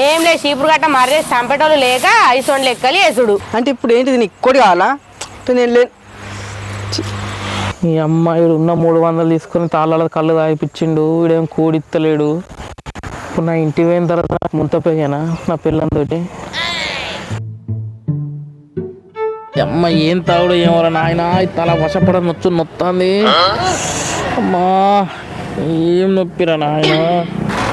ఏం లేదు చీపురు గట్ట మర్రే చంపేటోళ్ళు లేక ఐసోన్ లెక్కలు వేసుడు అంటే ఇప్పుడు ఏంటిది నీకు కొడి కావాలా? అంటే నేను లే ఈ అమ్మాయిడు ఉన్న మూడు వందలు తీసుకొని తాళాల కళ్ళు తాగిపించిండు వీడేం కూడిత్తలేడు. ఇప్పుడు నా ఇంటికి పోయిన తర్వాత ముంత పోయానా నా పిల్లలతోటి. అమ్మ ఏం తాగుడు ఏమో నాయన తల వశపడ నొచ్చు నొత్తాంది. అమ్మా ఏం నొప్పిరా నాయన?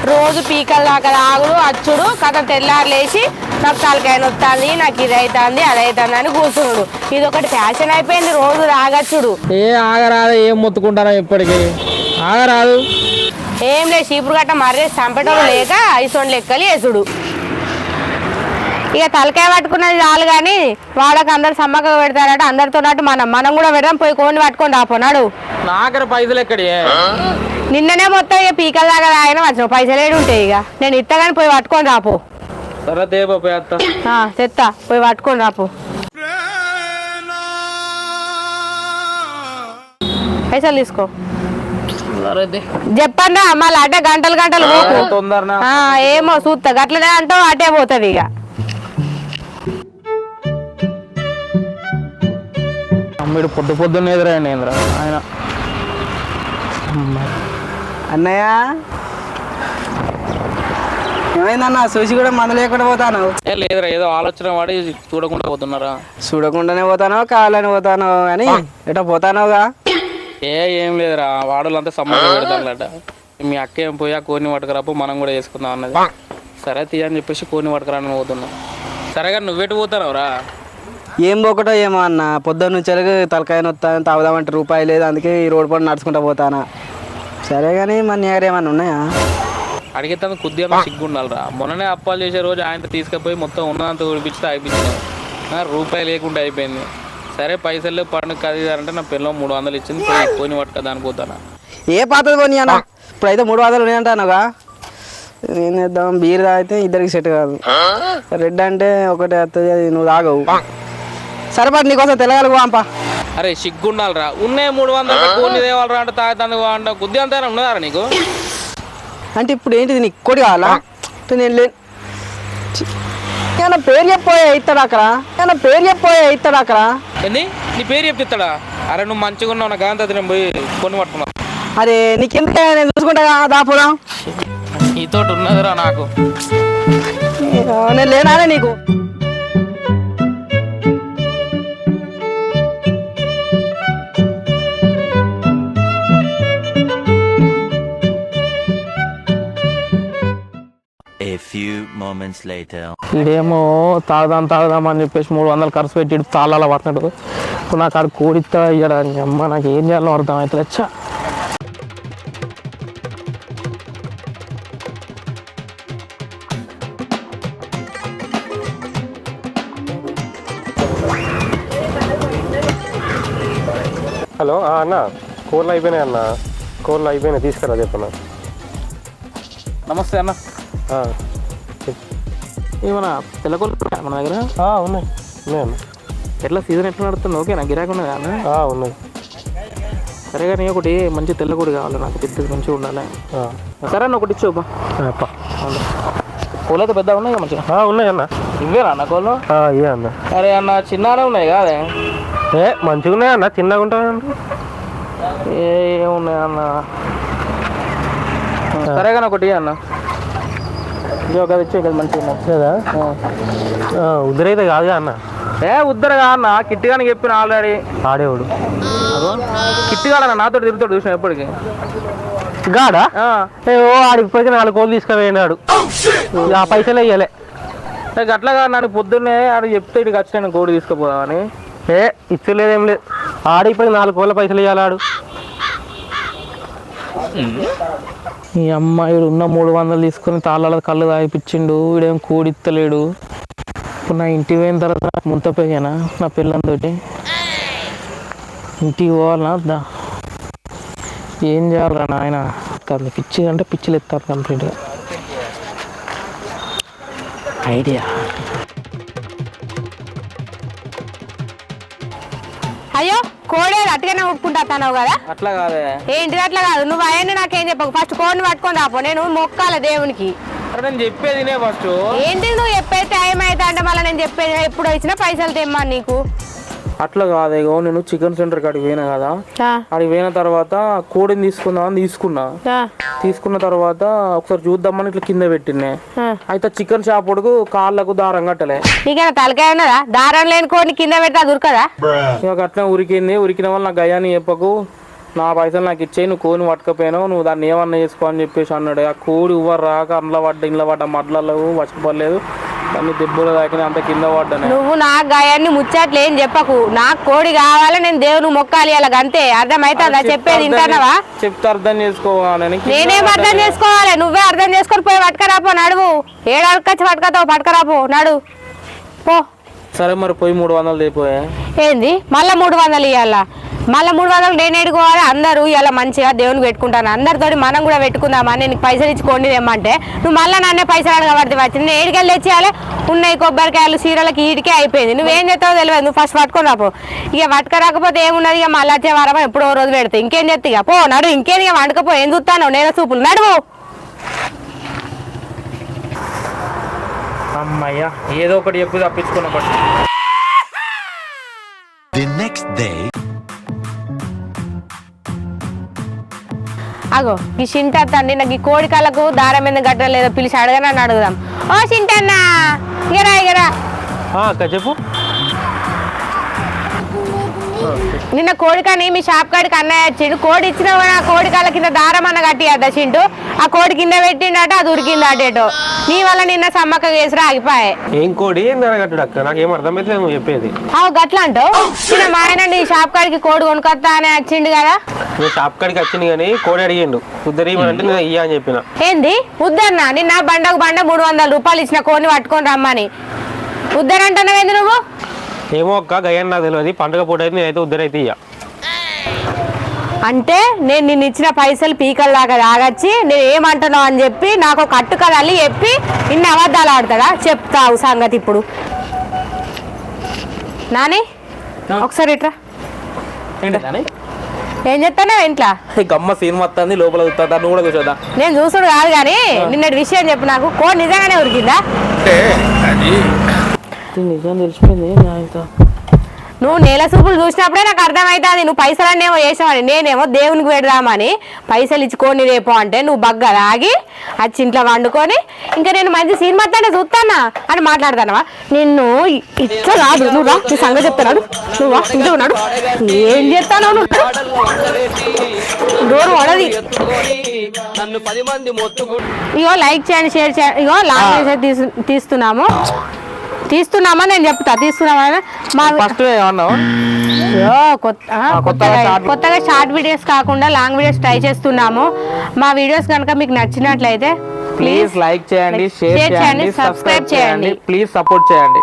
రోజు పీకల దాకా తాగుడు అచ్చుడు కథ తెల్లారు లేచి నాకు తలకాయ నొత్తాంది నాకు ఇది అవుతుంది అది అవుతుంది అని కూర్చున్నాడు. ఇది ఒకటి ఫ్యాషన్ అయిపోయింది రోజు తాగచ్చుడు ఏ ఆగరాదు ఏం మొత్తుకుంటారా ఇప్పటికి? ఆగరాదు. ఏం లేదు చీపురు గట్ట మర్రే చంపేటోళ్ళు లేక ఐసోన్ లెక్కలు వేసుడు ఇక తలకాయ పట్టుకున్నది చాలు కానీ వాడకు అందరు సమ్మక్క పెడతారట అందరితో నాటు మనం మనం కూడా పెడదాం పోయి కోని పట్టుకొని రాపోనాడు నాకర పైసలు ఎక్కడి? నిన్ననే మొత్తం ఇక పీకల దాకా తాగిన వచ్చిన పైసలు ఏడు ఉంటాయి ఇక. నేను ఇత్తగాని పోయి పట్టుకొని రాపో సరే దేబో తెత్తా పోయి పట్టుకొని రాపో పైసలు తీసుకో. చెప్పన్నా మళ్ళీ అటే గంటలు గంటలు ఏమో చూస్తా గట్లనే అంటావు అటే పోతుంది ఇక. అమ్మిడు పొద్దు పొద్దున్న ఎదురైంది ఏంద్రా ఆయన. అన్నయ్య. ఏమైందన్న? చూసి కూడా మందు లేకుండా పోతాను లేదురా ఏదో ఆలోచన వాడి చూడకుండా పోతున్నారా? చూడకుండానే పోతానో కావాలని పోతానో అని. ఎటో పోతానోగా ఏ ఏం లేదురా వాడులంతా సమ్మగా పెడతారులట. మీ అక్క ఏం పోయా కోని పట్టుకురాపు మనం కూడా చేసుకుందాం అన్నది. సరే తీయ అని చెప్పేసి కోని పట్టుకురాని పోతున్నాం. సరేగా నువ్వెటు పోతున్నావురా ఏం పోకటో ఏమో అన్న పొద్దున్న నుంచి తలకాయ నొత్తాను తాగుదామంటే రూపాయి లేదు అందుకే ఈ రోడ్ పని నడుచుకుంటా పోతానా. సరే కానీ మన దగ్గర ఏమన్నా ఉన్నాయా? అడిగేతాను కొద్దిగా సిగ్గు ఉండాలిరా మొన్ననే అప్పాలు చేసే రోజు ఆయన తీసుకుపోయి మొత్తం ఉన్నదంతా ఉడిపించి తాగిపించాను. రూపాయి లేకుండా అయిపోయింది. సరే పైసలు పండుగ అది ఇది అంటే నా పిల్లలు మూడు వందలు ఇచ్చింది పోయి కోని పట్టుకదానికి పోతాను. ఏ పాతది పోనీ అన్న? ఇప్పుడైతే మూడు వందలు ఉన్నాయంటానుగా ఏం చేద్దాం బీర్ తాగితే ఇద్దరికి సెట్ కాదు. రెడ్ అంటే ఒకటి వస్తుంది అది నువ్వు తాగవు. సరిపడి నీకోసం తెలగలుగు పంపా అరే సిగ్గుండాలిరా. ఉన్నాయి మూడు వందలు కోని దేవాలరా అంటే తాగుతాను అంటే కొద్ది అంతా ఉన్నదారా నీకు? అంటే ఇప్పుడు ఏంటిది నీకు కొడి కావాలా? నేను లే. ఏమన్నా పేరు చెప్పోయే ఇస్తాడు అక్కడ? ఏమన్నా పేరు చెప్పోయే ఇస్తాడు అక్కడ? ఏంది? నీ పేరు చెప్తాడా అరే నువ్వు మంచిగా ఉన్నావు నాకు అంత నేను పోయి కొని పట్టుకున్నా అరే నీకెందుకు నేను చూసుకుంటా దాపురం నీతోటి ఉన్నదిరా నాకు. లేనానే నీకు. A few moments later. ఇదేమో తాగుదాం తాగుదాం అని చెప్పేసి మూడు వందలు ఖర్చు పెట్టి తాళాల పడుతున్నాడు నాకు ఆడ కోడిస్తా ఇయ్యడానికి అమ్మ నాకు ఏం చేయాలో అర్థం అవుతుంది హలో అన్న కూరలు అయిపోయినాయి అన్న. కూరలు అయిపోయినాయి తీసుకురా చెప్పన్న. నమస్తే అన్న. ఏమన్నా తెల్లకొల్లు ఉన్నాయా మన దగ్గర? ఉన్నాయి. ఉన్నాయి అన్న. ఎట్లా సీజన్ ఎట్లా నడుస్తుంది? ఓకేనా? గిరాకీ ఉన్నదా అన్న? ఉన్నాయి. సరే కానీ ఒకటి మంచి తెల్లకొడి కావాలి నాకు పెద్దది మంచిగా ఉండాలి. సరే అన్న ఒకటి పా. కోళ్ళు అయితే పెద్దగా ఉన్నాయి మంచిగా? ఉన్నాయి అన్న. ఇవేనా అన్న కోళ్ళు? ఇవే అన్న. అరే అన్న చిన్ననే ఉన్నాయి కాదే? ఏ మంచిగా ఉన్నాయి అన్న? చిన్నగా ఉంటాయి ఏ ఏమున్నాయి అన్న? సరే కానీ ఒకటి అన్న. ఇది ఒక ఇచ్చే కదా మంచిగా. ఉదిరైతే కాదుగా అన్న? ఏ ఉద్దరగా అన్న. కిట్టిగాని చెప్పిన ఆల్రెడీ. ఆడేవాడు. కిట్టిగాడ నాతో తిరుగుతాడు చూసిన ఎప్పటికి. గాడా? ఓ ఆడికి పోయి నాలుగు కోళ్ళు తీసుకుపోయినాడు. ఆ పైసలు వేయలే ఏ గట్లగా నన్ను పొద్దున్నే ఆడు చెప్తే ఇటు ఖచ్చితంగా కోడి తీసుకుపోదామని. ఏ ఇచ్చలేదు ఏం లేదు. ఆడికి పోయి నాలుగు కోళ్ళ పైసలు ఇవ్వాలి ఆడు. ఈ అమ్మాయిడు ఉన్న మూడు వందలు తీసుకొని తాళాల కళ్ళు తాగిపించిండు వీడేం కూడిత్తలేడు. ఇప్పుడు నా ఇంటికి పోయిన తర్వాత నాకు ముంత పోయానా నా పిల్లలతోటి. ఇంటికి పోవాలనా వద్దా? ఏం చేయాలరా నాయన? తను పిచ్చి అంటే పిచ్చిలు ఎత్తారు కంప్లీట్గా. ఐడియా? అయ్యో కోడేరు అట్టుగానే ఒప్పుకుంటా తనవు కదా? అట్లా కాదే. ఏంటి అట్లా కాదు? నువ్వు అవన్నీ నాకేం చెప్పకు. ఫస్ట్ కోడిని పట్టుకొని రాపో. నేను మొక్కాల దేవునికి. నేను చెప్పేది ఫస్ట్. ఏంటి నువ్వు చెప్పే టైం అయితే అంటే మళ్ళీ నేను చెప్పేది ఎప్పుడు వచ్చినా పైసలు తెమ్మా నీకు. అట్లా కాదు ఇగో నేను చికెన్ సెంటర్ కాడికి పోయినా కదా. అక్కడికి పోయిన తర్వాత కోడిని తీసుకుందామని తీసుకున్నా. ఆ, తీసుకున్న తర్వాత ఒకసారి చూద్దామని ఇట్లా కింద పెట్టినే. అయితే చికెన్ షాప్ ఉడుకు కాళ్ళకు దారం కట్టలే. నీకేనా తలకాయ ఉన్నదా? దారం లేని కోడిని కింద ఉరకదా? ఇక అట్లా ఉరికింది. ఉరికిన వల్ల నాకు గయాన్ని చెప్పకు. నా పైసలు నాకు ఇచ్చేయి నువ్వు కోడిని పట్టుకపోయినావు నువ్వు దాన్ని ఏమన్నా చేసుకో అని చెప్పేసి అన్నాడు. ఆ కోడి ఉవ్వరు రాక అందులో పడ్డ ఇంట్లో పడ్డ మడ్లలో వచ్చపడలేదు దాన్ని దెబ్బలు తాకిన అంత కింద పడ్డానే. నువ్వు నా గాయాన్ని ముచ్చట్లు ఏం చెప్పకు. నాకు కోడి కావాలి నేను దేవుని మొక్కాలి అలాగ అంతే. అర్థమైతుందా? చెప్పేది వింటానవా చెప్తే అర్థం చేసుకోవాలని నేనేం అర్థం చేసుకోవాలి? నువ్వే అర్థం చేసుకొని పోయి పట్టుకరాపో నడువు. ఏడాదికొచ్చి పట్టుకతావు పట్టుకరాపో నడు. పో. సరే మరి పోయి మూడు వందలు ఏంది? మళ్ళా మూడు వందలు ఇవ్వాల మళ్ళీ మూడు వందలు నేను ఎడుకోవాలి అందరూ ఇలా మంచిగా దేవుని పెట్టుకుంటాను అందరితోటి మనం కూడా పెట్టుకుందామని నీకు పైసలు ఇచ్చి కొండి తెమ్మంటే నువ్వు మళ్ళీ నన్నే పైసలు అడగబడితే వచ్చింది నేను ఏడికెళ్ళి తెచ్చేయాలి? ఉన్నాయి కొబ్బరికాయలు చీరలకి ఈటికే అయిపోయింది. నువ్వేం చేస్తావో తెలియదు. నువ్వు ఫస్ట్ పట్టుకొని రాపో ఇక పట్టుకరాకపోతే ఏమున్నది? ఇక మళ్ళీ వచ్చే వారం ఎప్పుడో రోజు పెడతా. ఇంకేం చేస్తా ఇక? పో నడు. ఇంకేం ఇక వండుకపో. ఏం చూస్తాను? నేను చూపులు. నడువు అమ్మయ్యా ఏదో ఒకటి చెప్పి తప్పించుకున్న పట్టు The next అగో ఈ సింట తండ్రి నాకు ఈ కోడికాలకు దారం ఎందుకు కట్టలేదో పిలిచి అడగనని అడుగుదాం. ఓ చింటన్నా ఇగరా ఇగరా. అక్క చెప్పు. నిన్న కోడికని మీ షాప్ కాడికి అన్నయ్య వచ్చిండు. కోడి ఇచ్చినా కూడా ఆ కోడికాల కింద దారం అన్న కట్టియద్ద చింటూ ఆ కోడి కింద పెట్టిండట అది ఉరికింది అటేటో నీ వల్ల నిన్న సమ్మక్క వేసురా ఆగిపోయాయి ఏం కోడి? ఏం కట్టుడు అక్క? నాకు ఏం అర్థమైతే నువ్వు చెప్పేది. అవు గట్లా అంటావు చిన్న మా ఆయన నీ షాప్ కాడికి కోడి కొనుకొస్తా అని వచ్చిండు కదా. నువ్వు షాప్ కాడికి వచ్చింది కానీ కోడి అడిగిండు. ఉద్దరి అంటే నేను ఇయ్యా అని చెప్పిన. ఏంది? ఉద్దన్న? నిన్న బండకు బండ మూడు వందల రూపాయలు ఇచ్చిన కోడిని పట్టుకొని రమ్మని. ఉద్దరంటున్నావేంది నువ్వు? ఏమో అక్క గయ్యని నాకు తెలియదు. పండుగ పూట అయితే నేనైతే ఉద్దరి అయితే ఇయ్యా. అంటే నేను నిన్ను ఇచ్చిన పైసలు పీకల దాకా తాగచ్చి నేను ఏమంటున్నావు అని చెప్పి నాకు ఒక కట్టు కదల్లి చెప్పి ఇన్ని అబద్ధాలు ఆడతాడా? చెప్తావు సంగతి ఇప్పుడు. నాని ఒకసారి ఇట్రా. ఏం చెప్తాను ఇంట్లో? గమ్మ సినిమా వస్తుంది లోపల చూస్తా నువ్వు కూడా కూర్చోదా నేను చూసుడు కాదు కానీ నిన్నటి విషయం చెప్పు నాకు. కో నిజంగానే ఉరికిందా? నిజం తెలిసిపోయింది నాయనతో నువ్వు నేల సూపులు చూసినప్పుడే నాకు అర్థమవుతుంది నువ్వు పైసలన్నీ ఏమో చేసావని నేనేమో దేవునికి పెడదామని పైసలు ఇచ్చుకొని రేపో అంటే నువ్వు బగ్గ రాగి వచ్చి ఇంట్లో వండుకొని ఇంకా నేను మంచి సినిమా అంటే చూస్తానా అని మాట్లాడతానవా? నిన్ను ఇ- ఇట్లా రాదు నువ్వు రా నీ సంగతి చెప్తున్నాడు నువ్వు వా ఇంట్లో ఉన్నాడు ఏం చేస్తాను నువ్వు డోర్ వడది. ఇగో లైక్ చేయండి షేర్ చేయండి. ఇగో లాంగ్వేజ్ తీసు తీస్తున్నాము. తీస్తున్నామా నేను చెప్తా తీస్తున్నామా మా ఫస్ట్ కొత్తగా షార్ట్ వీడియోస్ కాకుండా లాంగ్ వీడియోస్ ట్రై చేస్తున్నాము. మా వీడియోస్ కనుక మీకు నచ్చినట్లయితే ప్లీజ్ లైక్ చేయండి షేర్ చేయండి, సబ్స్క్రైబ్ చేయండి. ప్లీజ్ సపోర్ట్ చేయండి.